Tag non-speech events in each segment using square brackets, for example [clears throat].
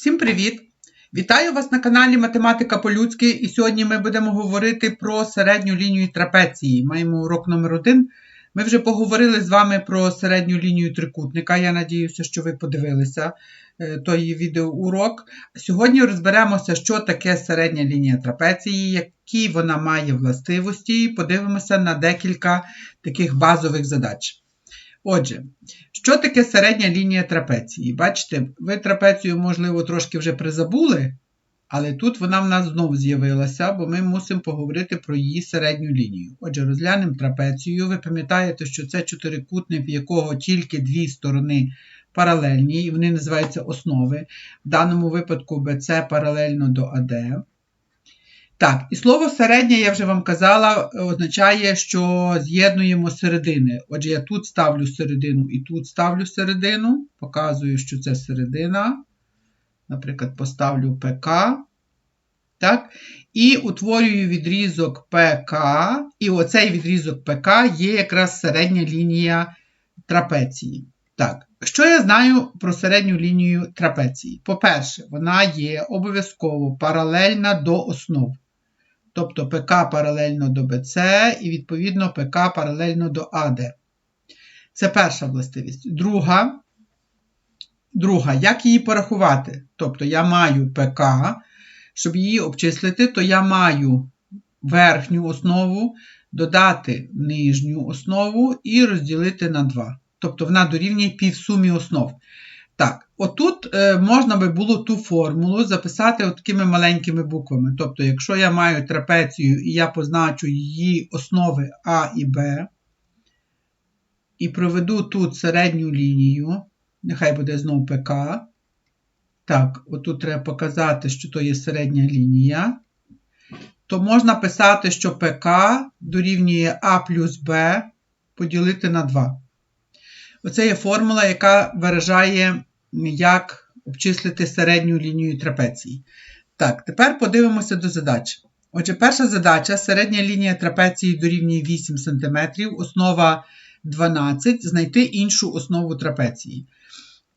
Всім привіт! Вітаю вас на каналі Математика по-людськи. І сьогодні ми будемо говорити про середню лінію трапеції. Маємо урок номер один. Ми вже поговорили з вами про середню лінію трикутника. Я надіюся, що ви подивилися е, той відеоурок. Сьогодні розберемося, що таке середня лінія трапеції, які вона має властивості, і подивимося на декілька таких базових задач. Отже, що таке середня лінія трапеції? Бачите, ви трапецію, можливо, трошки вже призабули, але тут вона в нас знову з'явилася, бо ми мусимо поговорити про її середню лінію. Отже, розглянемо трапецію. Ви пам'ятаєте, що це чотирикутник, в якого тільки дві сторони паралельні, і вони називаються основи. В даному випадку BC паралельно до AD. Так, і слово середнє, я вже вам казала, означає, що з'єднуємо середини. Отже, я тут ставлю середину і тут ставлю середину, показую, що це середина. Наприклад, поставлю ПК. Так? І утворюю відрізок ПК. І оцей відрізок ПК є якраз середня лінія трапеції. Так, що я знаю про середню лінію трапеції? По-перше, вона є обов'язково паралельна до основ. Тобто ПК паралельно до БЦ і, відповідно, ПК паралельно до АД. Це перша властивість. Друга, друга, як її порахувати? Тобто я маю ПК, щоб її обчислити, то я маю верхню основу, додати нижню основу і розділити на 2. Тобто вона дорівнює півсумі основ. Так, отут е, можна би було ту формулу записати такими маленькими буквами. Тобто, якщо я маю трапецію і я позначу її основи А і Б, і проведу тут середню лінію, нехай буде знову ПК. Так, отут треба показати, що то є середня лінія. То можна писати, що ПК дорівнює А плюс Б поділити на 2. Оце є формула, яка виражає як обчислити середню лінію трапеції. Так, тепер подивимося до задач. Отже, перша задача середня лінія трапеції дорівнює 8 см, основа 12, знайти іншу основу трапеції.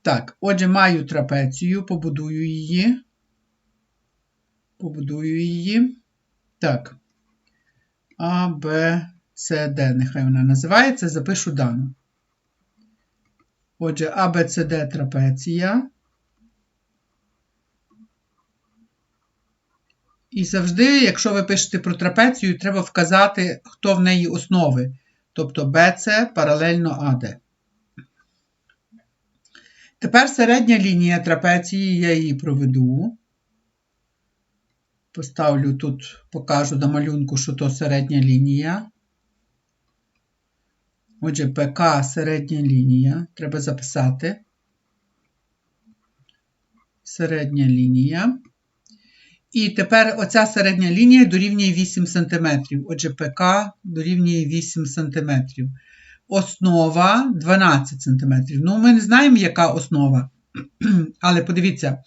Так, отже, маю трапецію, побудую її. Побудую її. Так. А, Б, С, Д. Нехай вона називається, запишу дану. Отже, ABCD трапеція. І завжди, якщо ви пишете про трапецію, треба вказати, хто в неї основи. Тобто BC паралельно AD. Тепер середня лінія трапеції, я її проведу. Поставлю тут, покажу на малюнку, що то середня лінія. Отже, ПК середня лінія. Треба записати. Середня лінія. І тепер оця середня лінія дорівнює 8 см. Отже, ПК дорівнює 8 см. Основа 12 см. Ну, ми не знаємо, яка основа. [clears throat] Але подивіться,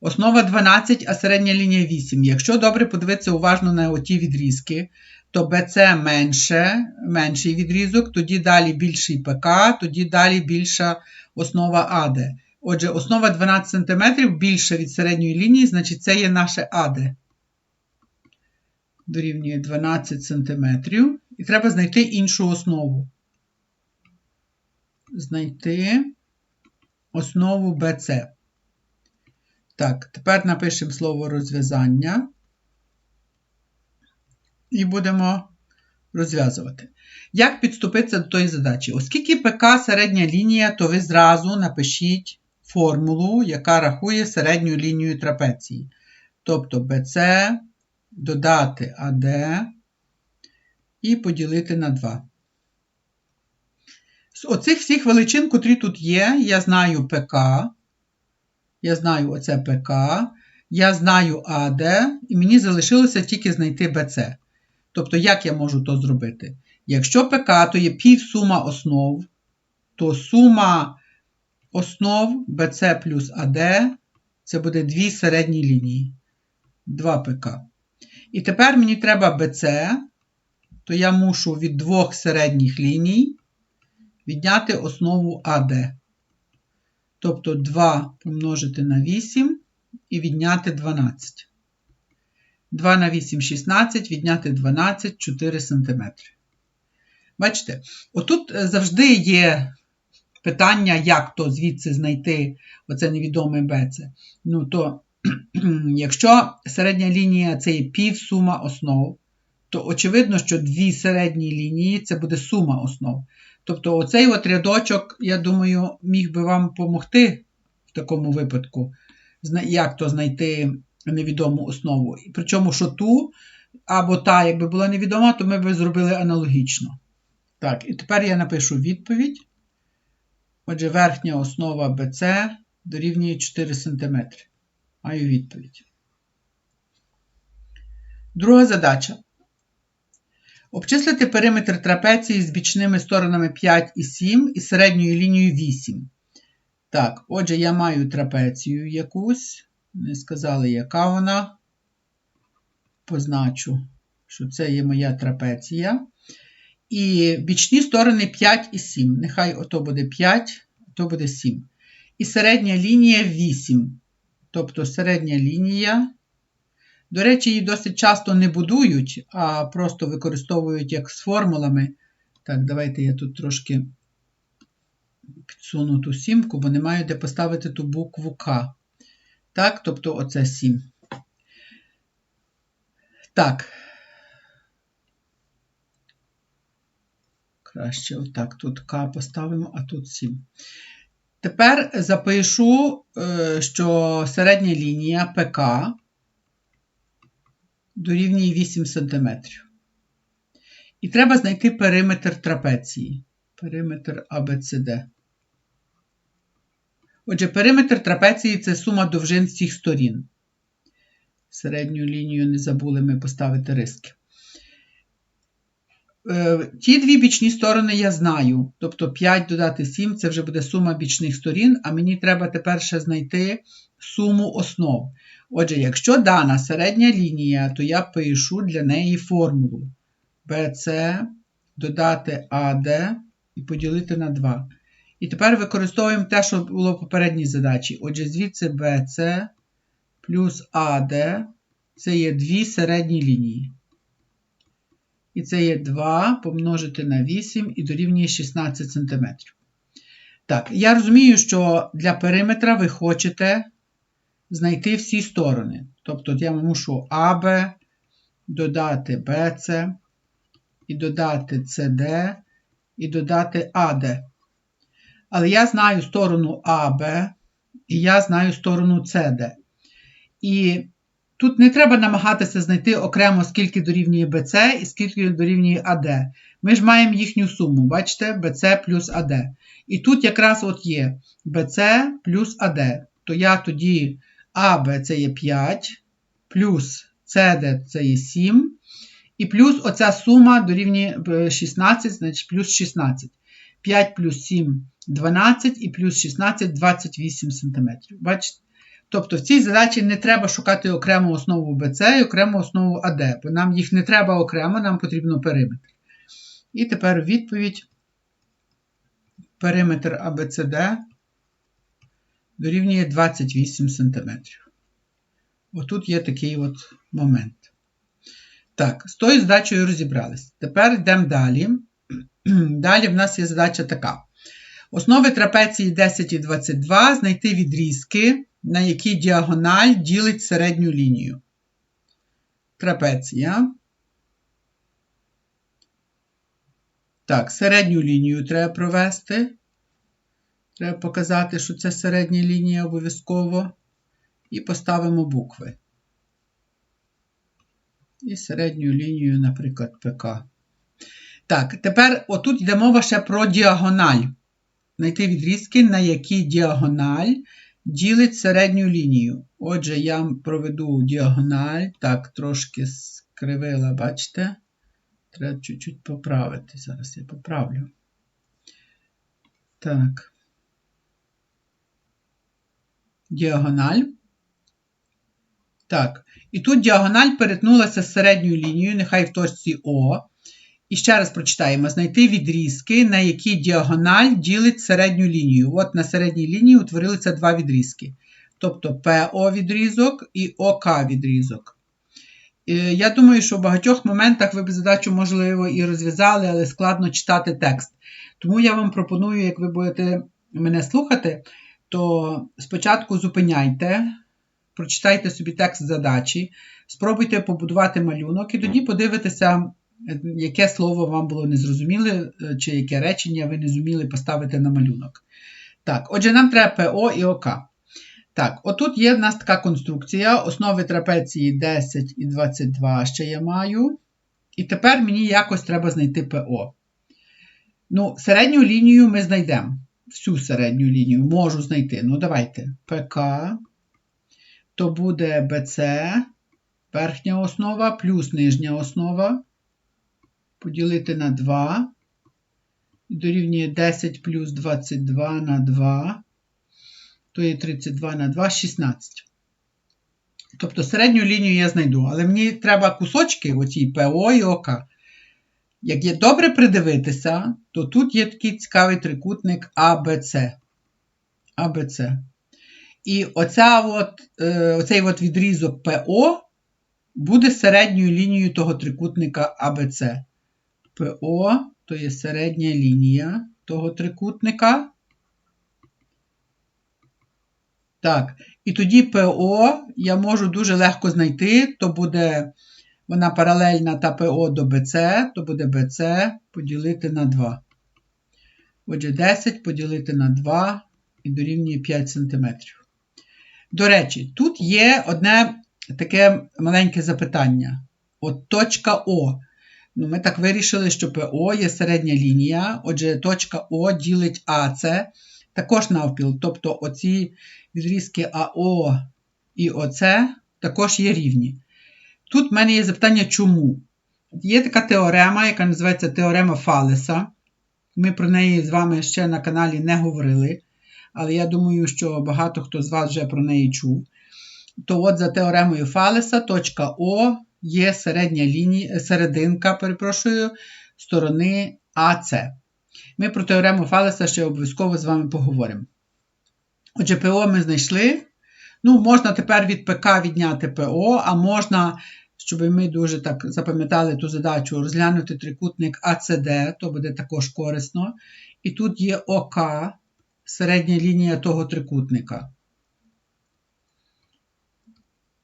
основа 12, а середня лінія 8. Якщо добре подивитися уважно на оті відрізки, то BC менше, менший відрізок, тоді далі більший ПК, тоді далі більша основа АД. Отже, основа 12 см більша від середньої лінії, значить це є наше АД. Дорівнює 12 см. І треба знайти іншу основу. Знайти основу BC. Так, тепер напишемо слово розв'язання і будемо розв'язувати. Як підступитися до тої задачі? Оскільки ПК середня лінія, то ви зразу напишіть формулу, яка рахує середню лінію трапеції. Тобто BC додати AD і поділити на 2. З оцих всіх величин, котрі тут є, я знаю ПК, я знаю оце ПК, я знаю АД, і мені залишилося тільки знайти BC. Тобто, як я можу то зробити? Якщо ПК то є півсума основ, то сума основ BC плюс АД це буде дві середні лінії. 2 ПК. І тепер мені треба BC, то я мушу від двох середніх ліній відняти основу АД. Тобто 2 помножити на 8 і відняти 12. 2 на 8 16, відняти 12 4 см. Бачите, отут е, завжди є питання, як то звідси знайти оце невідоме БЦ. Ну, то, [clears throat] якщо середня лінія це є півсума основ, то очевидно, що дві середні лінії це буде сума основ. Тобто, оцей от рядочок, я думаю, міг би вам допомогти в такому випадку, як то знайти невідому основу. Причому, що ту або та, якби була невідома, то ми б зробили аналогічно. Так, і тепер я напишу відповідь. Отже, верхня основа BC дорівнює 4 см. Маю відповідь. Друга задача. Обчислити периметр трапеції з бічними сторонами 5 і 7 і середньою лінією 8. Так, отже, я маю трапецію якусь. Не сказали, яка вона. Позначу, що це є моя трапеція. І бічні сторони 5 і 7. Нехай ото буде 5, ото буде 7. І середня лінія 8. Тобто середня лінія. До речі, її досить часто не будують, а просто використовують як з формулами. Так, давайте я тут трошки підсуну ту сімку, бо не маю де поставити ту букву К. Так, тобто оце 7. Так. Краще отак. Тут К поставимо, а тут 7. Тепер запишу, е, що середня лінія ПК дорівнює 8 см. І треба знайти периметр трапеції. Периметр ABCD. Отже, периметр трапеції це сума довжин всіх сторін. Середню лінію не забули ми поставити риски. Е, ті дві бічні сторони я знаю. Тобто 5 додати 7 це вже буде сума бічних сторін, а мені треба тепер ще знайти суму основ. Отже, якщо дана середня лінія, то я пишу для неї формулу BC додати AD і поділити на 2. І тепер використовуємо те, що було в попередній задачі. Отже, звідси BC плюс AD це є дві середні лінії. І це є 2 помножити на 8 і дорівнює 16 см. Так, я розумію, що для периметра ви хочете знайти всі сторони. Тобто я мушу АБ, додати BC, і додати CD, і додати AD. Але я знаю сторону АБ, і я знаю сторону CD. І тут не треба намагатися знайти окремо, скільки дорівнює BC і скільки дорівнює AD. Ми ж маємо їхню суму, бачите, BC плюс AD. І тут якраз от є BC плюс AD. То я тоді АБ це є 5, плюс CD це є 7. І плюс оця сума дорівнює 16, значить плюс 16. 5 плюс 7 12 і плюс 16 28 см. Бачите? Тобто в цій задачі не треба шукати окрему основу BC і окрему основу AD, бо нам їх не треба окремо, нам потрібно периметр. І тепер відповідь: периметр ABCD дорівнює 28 см. Отут є такий от момент. Так, з тою задачею розібрались. Тепер йдемо далі. [clears throat] Далі в нас є задача така. Основи трапеції 10 і 22 знайти відрізки, на які діагональ ділить середню лінію. Трапеція. Так, середню лінію треба провести. Треба показати, що це середня лінія обов'язково. І поставимо букви. І середню лінію, наприклад, ПК. Так, тепер отут йде мова ще про діагональ. Знайти відрізки, на які діагональ ділить середню лінію. Отже, я проведу діагональ. Так, трошки скривила, бачите? Треба чуть-чуть поправити. Зараз я поправлю. Так. Діагональ. Так. І тут діагональ перетнулася з середньою лінією, нехай в точці О. І ще раз прочитаємо: знайти відрізки, на які діагональ ділить середню лінію. От на середній лінії утворилися два відрізки. тобто ПО відрізок і ОК відрізок. Е, Я думаю, що в багатьох моментах ви б задачу, можливо, і розв'язали, але складно читати текст. Тому я вам пропоную, як ви будете мене слухати, то спочатку зупиняйте, прочитайте собі текст задачі, спробуйте побудувати малюнок і тоді подивитеся, е, яке слово вам було незрозуміле, е, чи яке речення ви не зуміли поставити на малюнок. Так, отже, нам треба ПО і ОК. Так, отут є в нас така конструкція. Основи трапеції 10 і 22 ще я маю. І тепер мені якось треба знайти ПО. Ну, середню лінію ми знайдемо. Всю середню лінію можу знайти. Ну, давайте. ПК. То буде БЦ, верхня основа плюс нижня основа. Поділити на 2. І дорівнює 10 плюс 22 на 2 то є 32 на 2, 16. Тобто середню лінію я знайду, але мені треба кусочки, оці ПО і ОК. Як є добре придивитися, то тут є такий цікавий трикутник АБЦ. АБЦ. І оця от, е, оцей от відрізок ПО буде середньою лінією того трикутника АБЦ. ПО то є середня лінія того трикутника. Так, і тоді ПО я можу дуже легко знайти, то буде вона паралельна та ПО до БЦ, то буде БЦ поділити на 2. Отже, 10 поділити на 2 і дорівнює 5 см. До речі, тут є одне таке маленьке запитання. От точка О. Ну, Ми так вирішили, що ПО є середня лінія, отже, точка О ділить АЦ також навпіл. Тобто оці відрізки АО і ОЦ також є рівні. Тут в мене є запитання, чому? Є така теорема, яка називається теорема Фалеса. Ми про неї з вами ще на каналі не говорили, але я думаю, що багато хто з вас вже про неї чув. То от за теоремою Фалеса, точка О є середня лінія, серединка перепрошую, сторони АС. Ми про теорему Фалеса ще обов'язково з вами поговоримо. Отже, ПО ми знайшли. Ну, можна тепер від ПК відняти ПО, а можна, щоб ми дуже так запам'ятали ту задачу, розглянути трикутник АЦД, то буде також корисно. І тут є ОК, середня лінія того трикутника.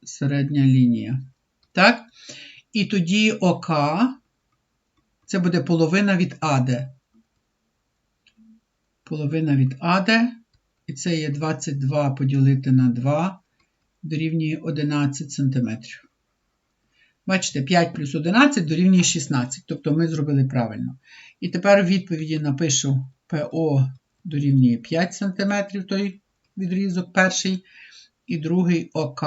Середня лінія. Так? І тоді ОК, це буде половина від АД. Половина від АД. І це є 22 поділити на 2 дорівнює 11 см. Бачите, 5 плюс 11 дорівнює 16, тобто ми зробили правильно. І тепер в відповіді напишу ПО дорівнює 5 см, той відрізок перший, і другий ОК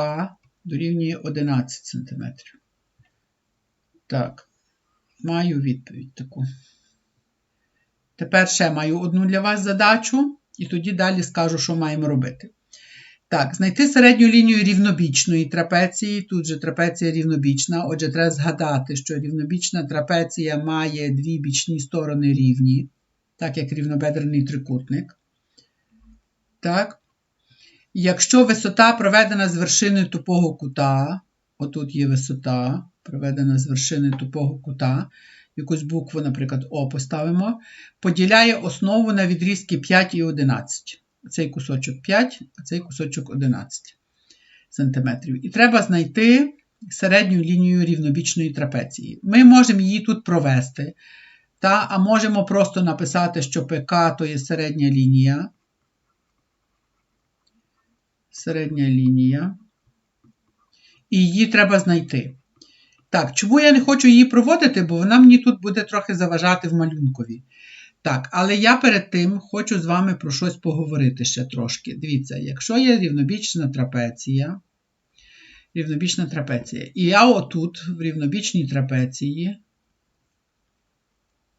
дорівнює 11 см. Так, маю відповідь таку. Тепер ще маю одну для вас задачу. І тоді далі скажу, що маємо робити. Так, знайти середню лінію рівнобічної трапеції. Тут же трапеція рівнобічна. Отже, треба згадати, що рівнобічна трапеція має дві бічні сторони рівні, так як рівнобедрений трикутник. Так. Якщо висота проведена з вершини тупого кута, отут є висота, проведена з вершини тупого кута, якусь букву, наприклад, О поставимо, поділяє основу на відрізки 5 і 11. Цей кусочок 5, а цей кусочок 11 см. І треба знайти середню лінію рівнобічної трапеції. Ми можемо її тут провести, та, а можемо просто написати, що ПК то є середня лінія. Середня лінія. І її треба знайти. Так, чому я не хочу її проводити, бо вона мені тут буде трохи заважати в малюнкові. Так, але я перед тим хочу з вами про щось поговорити ще трошки. Дивіться, якщо є рівнобічна трапеція, рівнобічна трапеція, і я отут, в рівнобічній трапеції,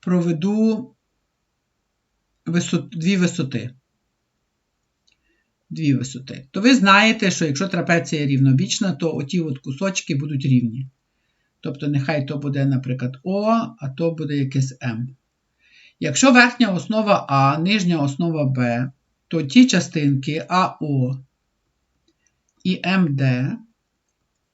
проведу висот, дві висоти. Дві висоти. То ви знаєте, що якщо трапеція рівнобічна, то оті от кусочки будуть рівні. Тобто, нехай то буде, наприклад, О, а то буде якесь М. Якщо верхня основа А, нижня основа Б, то ті частинки АО, і МД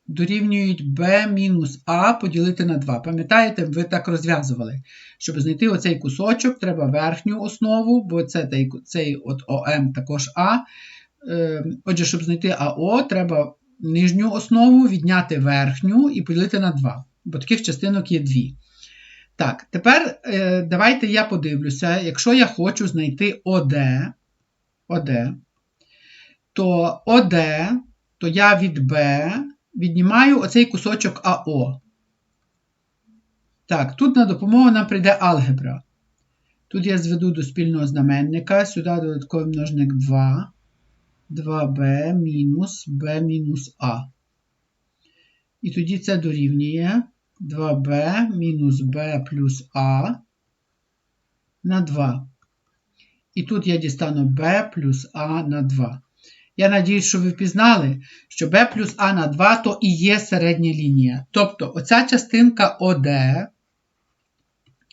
дорівнюють b мінус А поділити на 2. Пам'ятаєте, ви так розв'язували. Щоб знайти оцей кусочок, треба верхню основу, бо це цей от ОМ також А. Е, Отже, щоб знайти АО, треба нижню основу відняти верхню і поділити на 2. Бо таких частинок є дві. Так, тепер е, давайте я подивлюся, якщо я хочу знайти ОД, ОД, то ОД, то я від Б віднімаю оцей кусочок АО. Так, тут на допомогу нам прийде алгебра. Тут я зведу до спільного знаменника, сюди додатковий множник 2, 2b мінус b мінус А. І тоді це дорівнює 2b мінус b плюс А на 2. І тут я дістану b плюс А на 2. Я надіюсь, що ви впізнали, що b плюс А на 2 то і є середня лінія. Тобто оця частинка ОД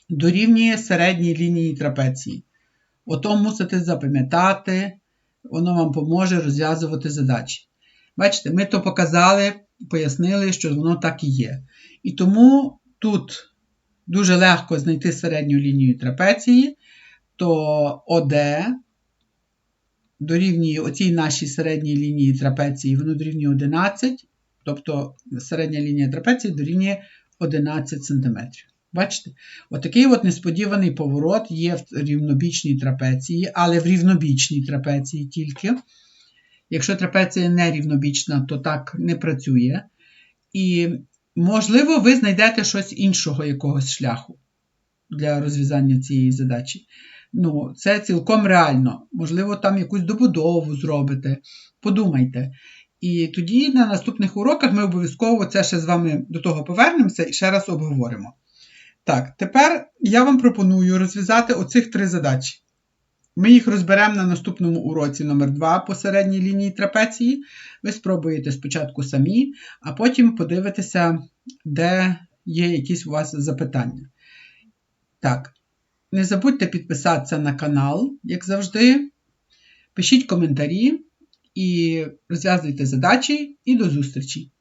дорівнює середній лінії трапеції. Ото мусите запам'ятати, воно вам поможе розв'язувати задачі. Бачите, ми то показали, пояснили, що воно так і є. І тому тут дуже легко знайти середню лінію трапеції, то ОД дорівнює оцій нашій середній лінії трапеції, воно дорівнює 11, тобто середня лінія трапеції дорівнює 11 см. Бачите? Отакий от несподіваний поворот є в рівнобічній трапеції, але в рівнобічній трапеції тільки. Якщо трапеція не рівнобічна, то так не працює. І, можливо, ви знайдете щось іншого якогось шляху для розв'язання цієї задачі. Ну, Це цілком реально. Можливо, там якусь добудову зробите. Подумайте. І тоді на наступних уроках ми обов'язково це ще з вами до того повернемося і ще раз обговоримо. Так, тепер я вам пропоную розв'язати оцих три задачі. Ми їх розберемо на наступному уроці номер 2 по середній лінії трапеції. Ви спробуєте спочатку самі, а потім подивитеся, де є якісь у вас запитання. Так, не забудьте підписатися на канал, як завжди. Пишіть коментарі і розв'язуйте задачі, і до зустрічі!